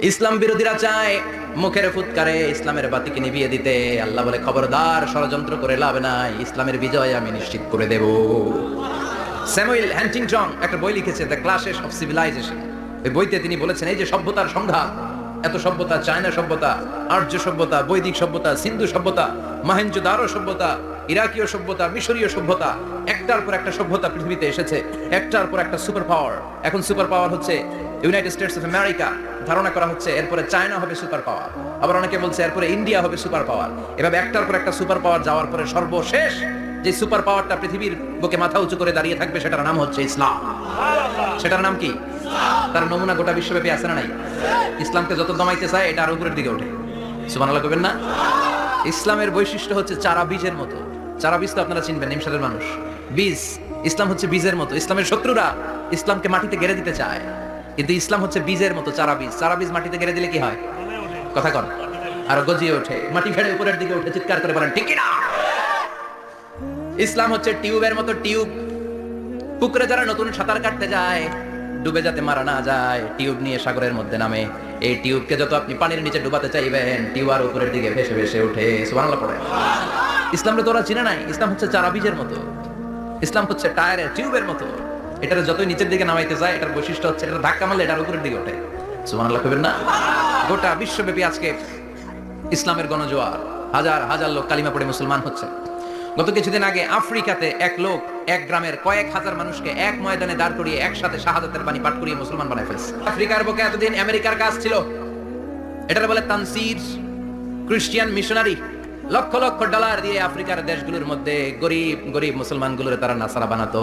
ইসলাম বিরোধীরা চায় মুখের ফুৎকারে ইসলামের বাতিকে নিভিয়ে দিতে। আল্লাহ বলে, খবরদার, ষড়যন্ত্র করে লাভ নাই। ইসলামের বিজয় আমি নিশ্চিত করে দেব। স্যামুয়েল হ্যান্টিংটন একটা বই লিখেছে, দ্য ক্লাসেস অফ সিভিলাইজেশন। ওই বইতে তিনি বলেছেন, এই যে সভ্যতার সংঘাত, এত সভ্যতা, চায়না সভ্যতা, আর্য সভ্যতা, বৈদিক সভ্যতা, সিন্ধু সভ্যতা, মহেঞ্জোদারো সভ্যতা, ইরাকীয় সভ্যতা, মিশরীয় সভ্যতা, একটার পর একটা সভ্যতা পৃথিবীতে এসেছে, একটার পর একটা সুপার পাওয়ার। এখন সুপার পাওয়ার হচ্ছে ইউনাইটেড স্টেটস অফ আমেরিকা ধারণা করা হচ্ছে এরপরে চায়না হবে সুপার পাওয়ার আবার অনেকে বলছে এরপরে ইন্ডিয়া হবে সুপার পাওয়ার এভাবে একটার পর একটা সুপার পাওয়ার যাওয়ার পরে সর্বশেষ যে সুপার পাওয়ারটা পৃথিবীর বুকে মাথা উঁচু করে দাঁড়িয়ে থাকবে, সেটার নাম হচ্ছে ইসলাম। সেটার নাম কি? তার নমুনা গোটা বিশ্বব্যাপী আছে না নাই? ইসলামকে যত দমাইতে চায়, এটা আর উপরের দিকে ওঠে। সুবহানাল্লাহ কবেন না? ইসলামের বৈশিষ্ট্য হচ্ছে চারা বীজের মতো। চারা বীজ তো আপনারা চিনবেন, নিমসালের মানুষ। বীজ, ইসলাম হচ্ছে বীজের মতো। ইসলামের শত্রুরা ইসলামকে মাটিতে গেড়ে দিতে চায়। কিন্তু ইসলাম হচ্ছে বীজের মতো, চারা বীজ। চারা বীজ মাটিতে গেড়ে দিলে কি হয়? কথা কন। আর গজিয়ে ওঠে। মাটি ফেড়ে উপরের দিকে উঠে চিৎকার করে বলেন, ঠিক না? ইসলাম হচ্ছে টিউবের মতো টিউব। পুকুরে যারা নতুন সাঁতার কাটতে যায়, ডুবে যাতে মারা না যায়, টিউব নিয়ে সাগরের মধ্যে নামে। এই টিউবকে যত আপনি পানির নিচে ডুবাতে চাইবেন, টিউব আর উপরের দিকে ভেসে ভেসে উঠে সুবহানাল্লাহ পড়ে ইসলামকে তোরা চিনে নাই। ইসলাম হচ্ছে চারা বীজের মতো। ইসলাম হচ্ছে টায়ারের টিউবের মতো। এটার যতই নিচের দিকে নামাইতে যায়, এটার বৈশিষ্ট্য হচ্ছে এটা ধাক্কা মারলে এটার উপরের দিকে ওঠে। সুবহানাল্লাহ কবেন না? গোটা বিশ্বব্যাপী আজকে ইসলামের গণজোয়ার। হাজার হাজার লোক কালিমা পড়ে মুসলমান হচ্ছে। গত কিছুদিন আগে আফ্রিকাতে এক লোক, এক গ্রামের কয়েক হাজার মানুষকে এক ময়দানে দাঁড় করিয়ে একসাথে শাহাদাতের বাণী পাঠ করিয়ে মুসলমান বানায় ফেলছে। আফ্রিকার বুকে এতদিন আমেরিকার কাজ ছিল। এটার বলে Tansir, Christian missionary, lakh lakh dollar দিয়ে আফ্রিকার দেশগুলোর মধ্যে গরিব গরিব মুসলমানগুলোর তারা নাসারা বানাতো।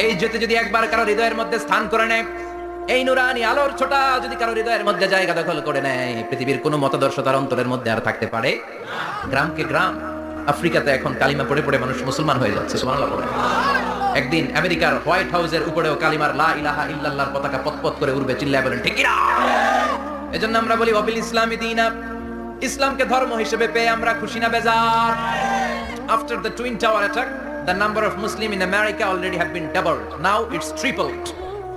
এই জ্যোতি যদি একবার কারও হৃদয়ের মধ্যে স্থান করে নেয়, এই নুরানি আলোর ছোটা যদি কারও হৃদয়ের মধ্যে জায়গা দখল করে নেয়, পৃথিবীর কোনো মতাদর্শ তার অন্তরের মধ্যে আর থাকতে পারে? গ্রামকে গ্রাম, আফ্রিকাতে এখন কালিমা পড়ে পড়ে মানুষ মুসলমান হয়ে যাচ্ছে একদিন আমেরিকার হোয়াইট হাউসের উপরেও কালিমার লা ইলাহা ইল্লাল্লাহর পতাকা পতপত করে উড়বে, চিল্লায় বলেন, ঠিক না এজন্য আমরা বলি, অবিল ইসলামী দিনা, ইসলামকে ধর্ম হিসেবে পেয়ে আমরা খুশি না, বেজার। After the twin tower attack the number of Muslim in America already have been doubled now it's tripled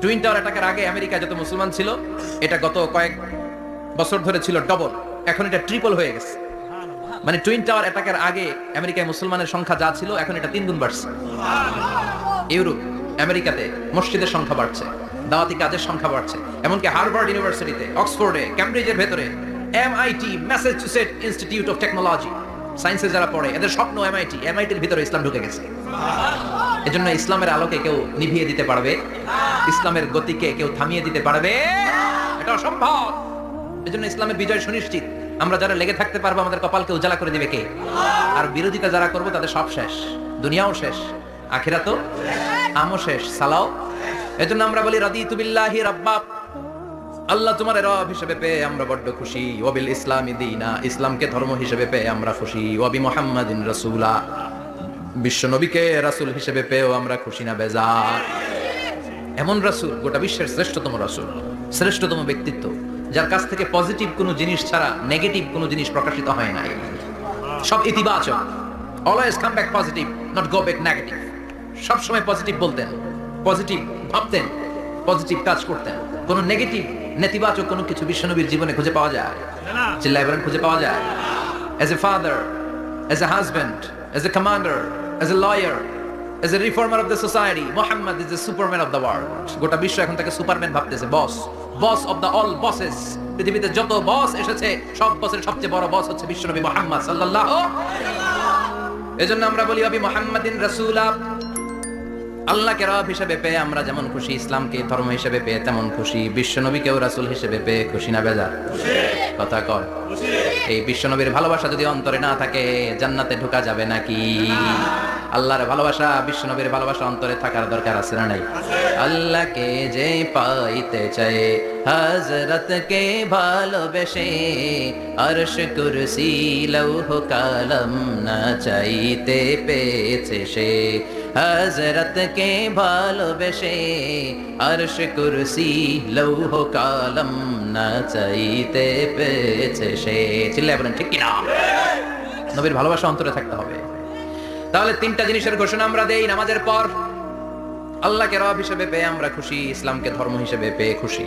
twin tower অ্যাটাকের আগে আমেরিকা যত মুসলমান ছিল, এটা গত কয়েক বছর ধরে ছিল ডবল এখন এটা ট্রিপল হয়ে গেছে। মানে টুইন টাওয়ার অ্যাটাকের আগে আমেরিকায় মুসলমানের সংখ্যা যা ছিল, এখন এটা তিন গুণ বাড়ছে। ইউরোপ আমেরিকাতে মসজিদের সংখ্যা বাড়ছে, দাওয়াতি কাজের সংখ্যা বাড়ছে, এমনকি হার্ভার্ড ইউনিভার্সিটিতে অক্সফোর্ডে ক্যামব্রিজের ভেতরে MIT Massachusetts Institute of Technology সায়েন্সে যারা পড়ে, এদের স্বপ্ন এমআইটি এমআইটির ভিতরে ইসলাম ঢুকে গেছে। এজন্য ইসলামের আলোকে কেউ নিভিয়ে দিতে পারবে, ইসলামের গতিকে কেউ থামিয়ে দিতে পারবে। এটা অসম্ভব। এজন্য ইসলামের বিজয় সুনিশ্চিত। আমরা যারা লেগে থাকতে পারব, আমাদের কপালকে উজালা করে দিবে কে? আর বিরোধিতা যারা করব, তাদের সব শেষ। দুনিয়াও শেষ। আখিরা তো আমও শেষ। সালাও। এজন্য আমরা বলি রাদি তুবিল্লাহি রাব্বাব আল্লাহ তোমার রব হিসেবে পেয়ে আমরা বড্ড খুশি। ওবিল ইসলামী দিনা। ইসলামকে ধর্ম হিসেবে পেয়ে আমরা খুশি। ওবি মোহাম্মদিন রাসূলা। বিশ্ব নবীকে রাসূল হিসেবে পেয়েও আমরা খুশি না, বেজার। এমন রাসূল, গোটা বিশ্বের শ্রেষ্ঠতম রাসুল, শ্রেষ্ঠতম ব্যক্তিত্ব, যার কাছ থেকে পজিটিভ কোনো জিনিস ছাড়া নেগেটিভ কোনো জিনিস প্রকাশিত হয় নাই। সব ইতিবাচক। Always come back positive not go back negative সব সময় পজিটিভ বলতেন, পজিটিভ ভাবতেন, পজিটিভ কাজ করতেন। কোনো নেগেটিভ, নেতিবাচক কোনো কিছু বিশ্বনবীর জীবনে খুঁজে পাওয়া যায়? চিল্লাই খুঁজে পাওয়া যায়? As a father as a husband as a commander as a lawyer as a reformer of the society Mohammad is a superman of the world গোটা বিশ্ব এখন তাকে সুপারম্যান ভাবতেছে boss boss of the all bosses পৃথিবীতে যত বস এসেছে, সব বসের সবচেয়ে বড় বস হচ্ছে বিশ্বনবী মোহাম্মদ সাল্লাল্লাহু এজন্য আমরা বলি, অবি মোহাম্মদিন রাসূলা আল্লাহকে রব হিসেবে পেয়ে আমরা যেমন খুশি, ইসলামকে ধর্ম হিসেবে পেয়ে তেমন খুশি, বিশ্বনবীকেও রাসূল হিসেবে পেয়ে খুশি না বেজার কথা কয় এই বিশ্বনবীর ভালোবাসা যদি অন্তরে না থাকে, জান্নাতে ঢোকা যাবে নাকি? আল্লাহর ভালোবাসা, বিশ্বনবীর ভালোবাসা অন্তরে থাকার দরকার আছে না নাই? আল্লাহকে যে পাইতে চায় হযরত কে ভালোবেসে আরশ কুরসি, লৌহ কালম না চাইতে পেয়েছে সে। হযরত কে ভালোবেসে আরশ কুরসি লৌহ কালম না চাইতে পেয়েছে সে। চিল্লায় বলেন, ঠিক কিনা? নবীর ভালোবাসা অন্তরে থাকতে হবে। তাহলে তিনটা জিনিসের ঘোষণা আমরা দেই নামাজের পর। আল্লাহকে রব হিসেবে পেয়ে আমরা খুশি, ইসলামকে ধর্ম হিসেবে পেয়ে খুশি,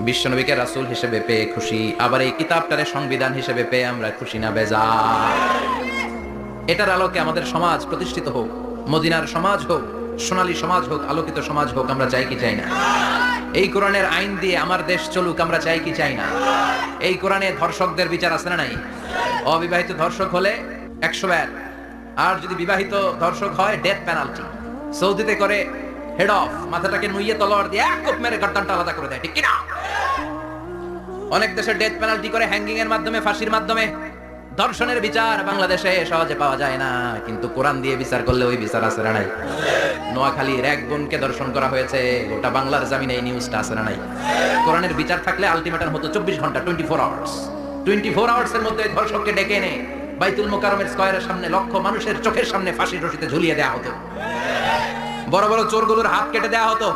বিশ্বনবীকে রাসুল হিসেবে পেয়ে খুশি, আবার এই কিতাবটারে সংবিধান হিসেবে পেয়ে আমরা খুশি না বেজা এটার আলোকে আমাদের সমাজ প্রতিষ্ঠিত হোক। মদিনার সমাজ হোক, সোনালী সমাজ হোক, আলোকিত সমাজ হোক, আমরা চাই কি চাই না। এই কোরআনের আইন দিয়ে আমার দেশ চলুক, আমরা চাই কি চাই না। এই কোরআনে ধর্ষকদের বিচার আছে না নাই? অবিবাহিত ধর্ষক হলে একশো ব্যাট আর যদি বিবাহিত ধর্ষক হয় ডেথ পেনাল্টি সৌদিতে করে হেড অফ মাথাটাকে নুইয়ে তলোয়ার দিয়ে এক কোপ মেরে গর্দানটা আলাদা করে দেয়, ঠিক কিনা? অনেক দেশে ডেথ পেনাল্টি করে হ্যাঙ্গিং এর মাধ্যমে, ফাঁসির মাধ্যমে। ধর্ষণের বিচার বাংলাদেশে সহজে পাওয়া যায় না। কিন্তু কোরআন দিয়ে বিচার করলে ওই বিচার আছে না নাই। নোয়াখালীর এক বোনকে দর্শন করা হয়েছে, গোটা বাংলার জামিনে এই নিউজটা আছে না নাই। কোরআনের বিচার থাকলে আলটিমেটাম হতো চব্বিশ ঘণ্টা twenty four hours twenty four hours এর মধ্যে ধর্ষককে ডেকে এনে বাইতুল মোকারমের স্কয়ারের সামনে লক্ষ মানুষের চোখের সামনে ফাঁসির রশিতে ঝুলিয়ে দেওয়া হতো। বড় বড় চোরগুলোর হাত কেটে দেওয়া হতো।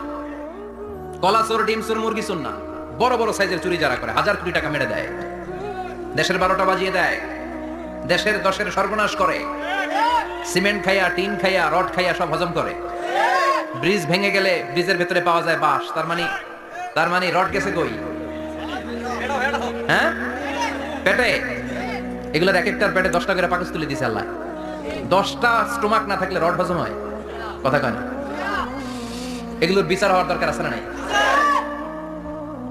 কলা চোর, ডিম চোর, মুরগি চোর না। বড় বড় সাইজের চুরি যারা করে, হাজার কোটি টাকা মেরে দেয়। দেশের বারোটা বাজিয়ে দেয়। দেশের দশের সর্বনাশ করে। সিমেন্ট খাইয়া, টিন খাইয়া, রড খাইয়া সব হজম করে। ব্রিজ ভেঙে গেলে ব্রিজের ভেতরে পাওয়া যায় বাঁশ। তার মানে তার মানে রড গেছে কই? হ্যাঁ? পেটে? এগুলোর এক একটার পেটে দশটা করে পাকস তুলে দিছে আল্লাহ। দশটা স্টোমাক না থাকলে রড হজম হয়। কথা কয় এগুলোর বিচার হওয়ার দরকার আছে না নাই?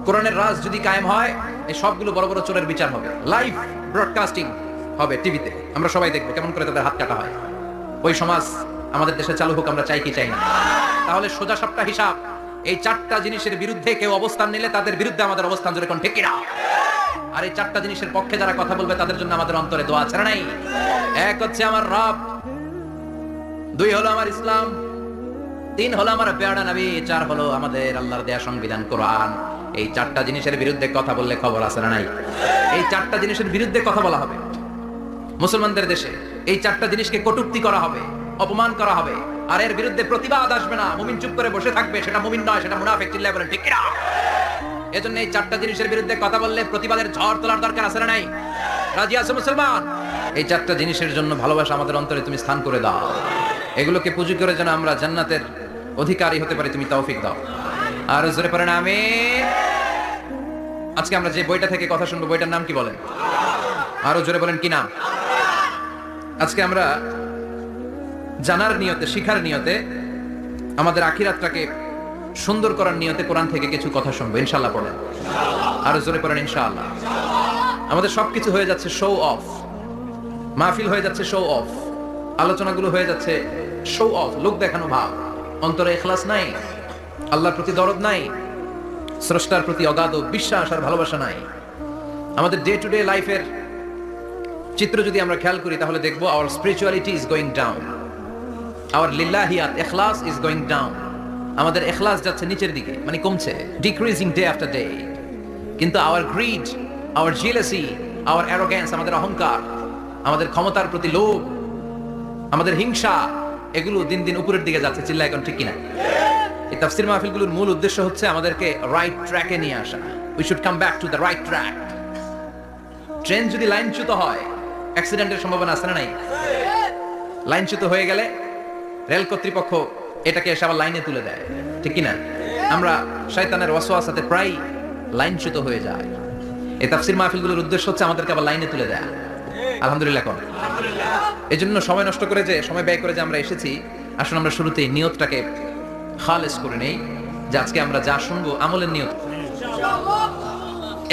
কোরআনের রাজ যদি কায়েম হয়, এই সবগুলো বড় বড় চোরের বিচার হবে। লাইভ ব্রডকাস্টিং হবে টিভিতে। আমরা সবাই দেখব কেমন করে তাদের হাত কাটা হয়। ওই সমাজ আমাদের দেশে চালু হোক, আমরা চাই কি চাই না। তাহলে সোজা সাপটা হিসাব, এই চারটা জিনিসের বিরুদ্ধে কেউ অবস্থান নিলে তাদের বিরুদ্ধে আমাদের অবস্থান জোরে কোন ঠিক কিনা আর এই চারটা জিনিসের পক্ষে যারা কথা বলবে, তাদের জন্য আমাদের অন্তরে দোয়া আছে নাই? এক হচ্ছে আমার রব, দুই হলো আমার ইসলাম, তিন হলো আমার পেয়ারা নবী, চার হলো আমাদের আল্লাহর দেয়া সংবিধান, কোরআন। এই চারটা জিনিসের বিরুদ্ধে কথা বললে খবর আছে না নাই? এই চারটা জিনিসের বিরুদ্ধে কথা বলা হবে। মুসলমানদের দেশে এই চারটা জিনিসকে কটুক্তি করা হবে, অপমান করা হবে, আর এর বিরুদ্ধে প্রতিবাদ আসবে না। মুমিন চুপ করে বসে থাকবে, সেটা মুমিন নয়, সেটা মুনাফিক, চিল্লায় বলেন, ঠিক কিনা? এজন্য এই চারটা জিনিসের বিরুদ্ধে কথা বললে প্রতিবাদের ঝড় তোলার দরকার আছে না নাই? রাজি আছে মুসলমান? এই চারটা জিনিসের জন্য ভালোবাসা আমাদের অন্তরে তুমি স্থান করে দাও। এগুলোকে পুঁজি করে যেন আমরা জান্নাতের অধিকারী হতে পারি, তুমি তৌফিক দাও। আর জোরে পড়েন আমি আজকে আমরা যে বইটা থেকে কথা শুনব, বইটার নাম কি বলেন? আরও জোরে বলেন, কি নাম? আজকে আমরা জানার নিয়তে, শিখার নিয়তে আমাদের আখিরাতটাকে সুন্দর করার নিয়তে কোরআন থেকে কিছু কথা শুনব ইনশাল্লাহ পড়েন। আরও জোরে পড়েন, ইনশাআল্লাহ। আমাদের সবকিছু হয়ে যাচ্ছে শো অফ মাহফিল হয়ে যাচ্ছে শো অফ আলোচনাগুলো হয়ে যাচ্ছে শো অফ লোক দেখানো ভাব। অন্তরে এখলাস নাই। আল্লাহর প্রতি দরদ নাই। স্রষ্টার প্রতি অগাধ বিশ্বাস আর ভালোবাসা নাই। আমাদের ডে টু ডে লাইফের চিত্র যদি আমরা খেয়াল করি, তাহলে দেখব our spirituality is going down our লিল্লাহিয়াত এখলাস ইজ গোয়িং ডাউন আমাদের এখলাস যাচ্ছে নিচের দিকে মানে কমছে ডিক্রিজিং ডে আফটার ডে কিন্তু our greed our jealousy our arrogance আমাদের অহংকার, আমাদের ক্ষমতার প্রতি লোভ, আমাদের হিংসা, এগুলো দিন দিন উপরের দিকে যাচ্ছে চিল্লা এখন ঠিক কিনা? এই তাফসির মাহফিলগুলোর মূল উদ্দেশ্য হচ্ছে আমাদেরকে রাইট ট্র্যাকে নিয়ে আসা। We should come back to the right track train যদি লাইনচ্যুত হয় অ্যাক্সিডেন্টের সম্ভাবনা আছে না নাই? লাইনচ্যুত হয়ে গেলে রেল কর্তৃপক্ষ এটাকে এসে আবার লাইনে তুলে দেয়। ঠিক কিনা? আমরা শয়তানের ওয়াসওয়াসাতে প্রায় লাইনচ্যুত হয়ে যায় এ তাফসির মাহফিলগুলোর উদ্দেশ্য হচ্ছে আমাদেরকে আবার লাইনে তুলে দেয়া। আলহামদুলিল্লাহ কোন এই জন্য সময় নষ্ট করে যে, সময় ব্যয় করে যে আমরা এসেছি আসলে আমরা শুরুতেই নিয়তটাকে খালেস করে নেই যে আজকে আমরা যা শুনব, আমলের নিয়ত।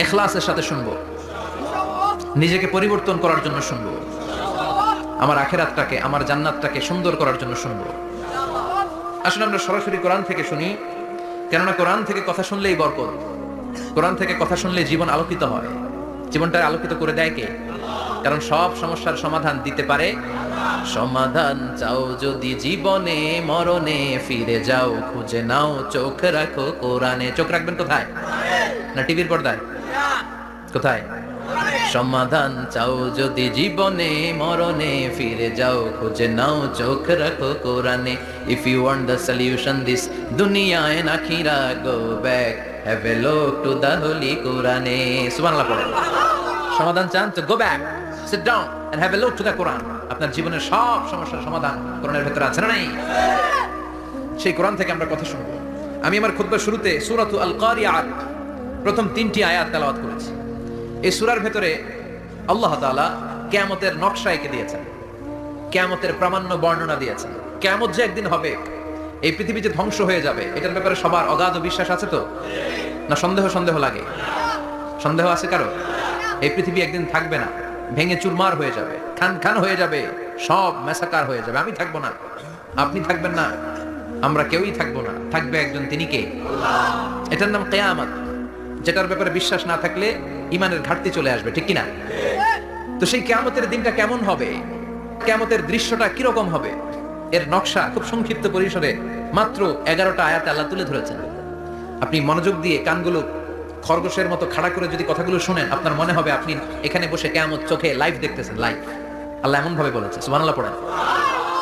এখলাসের সাথে শুনব। নিজেকে পরিবর্তন করার জন্য শুনব। আমার আখেরাতটাকে, আমার জান্নাতটাকে সুন্দর করার জন্য শুনব। আসলে আমরা সরাসরি কোরআন থেকে শুনি। কেননা কোরআন থেকে কথা শুনলেই বরকত। কোরআন থেকে কথা শুনলে জীবন আলোকিত হয়। জীবনটা আলোকিত করে দেয় কে? কারণ সব সমস্যার সমাধান দিতে পারে। সমাধান চাও যদি জীবনে, মরণে ফিরে যাও, খুঁজে নাও, চোখ রাখো কোরআনে। চোখ রাখবেন কোথায়? না টিভির পর্দায়? কোথায়? সমাধান চাও যদি জীবনে, মরণে ফিরে যাও, খুঁজে নাও, চোখ রাখো কোরআনে। If you want the solution this দুনিয়ায় নাখিরা go back have a look to the holy কোরআনে। সুবহানাল্লাহ পড়েন সমাধান চান তো go back sit down and have a look to the Quran. আপনার জীবনের সব সমস্যার সমাধান কোরআনের ভেতরে আছে না নাই? সেই কোরআন থেকে আমরা কথা শুনব। আমি আমার খুতবার শুরুতে সূরাতু আল কারিয়াত প্রথম তিনটি আয়াত তেলাওয়াত করেছি। এই সুরার ভেতরে আল্লাহ তাআলা কিয়ামতের নকশা এঁকে দিয়েছেন। কিয়ামতের প্রামাণ্য বর্ণনা দিয়েছেন। কিয়ামত যে একদিন হবে, এই পৃথিবী যে ধ্বংস হয়ে যাবে, এটার ব্যাপারে সবার অগাধ বিশ্বাস আছে তো? না সন্দেহ সন্দেহ লাগে? সন্দেহ আছে কারও? এই পৃথিবী একদিন থাকবে না। ভেঙে চুরমার হয়ে যাবে, খান খান হয়ে যাবে, সব মেসাকার হয়ে যাবে। আমি থাকব না। আপনি থাকবেন না। আমরা কেউই থাকব না। থাকবে একজন তিনি কে? এটার নাম কেয়ামত। যেটার ব্যাপারে বিশ্বাস না থাকলে ইমানের ঘাটতি চলে আসবে, ঠিক কিনা? তো সেই কেয়ামতের দিনটা কেমন হবে? কেয়ামতের দৃশ্যটা কীরকম হবে? এর নকশা খুব সংক্ষিপ্ত পরিসরে মাত্র এগারোটা আয়াত আল্লাহ তুলে ধরেছেন। আপনি মনোযোগ দিয়ে কানগুলো খরগোশের মতো খাড়া করে যদি কথাগুলো শুনেন, আপনার মনে হবে আপনি এখানে বসে কেমন চোখে লাইভ দেখতেছেন লাইভ আল্লাহ এমন ভাবে বলেছে, সুবহানাল্লাহ পড়েন।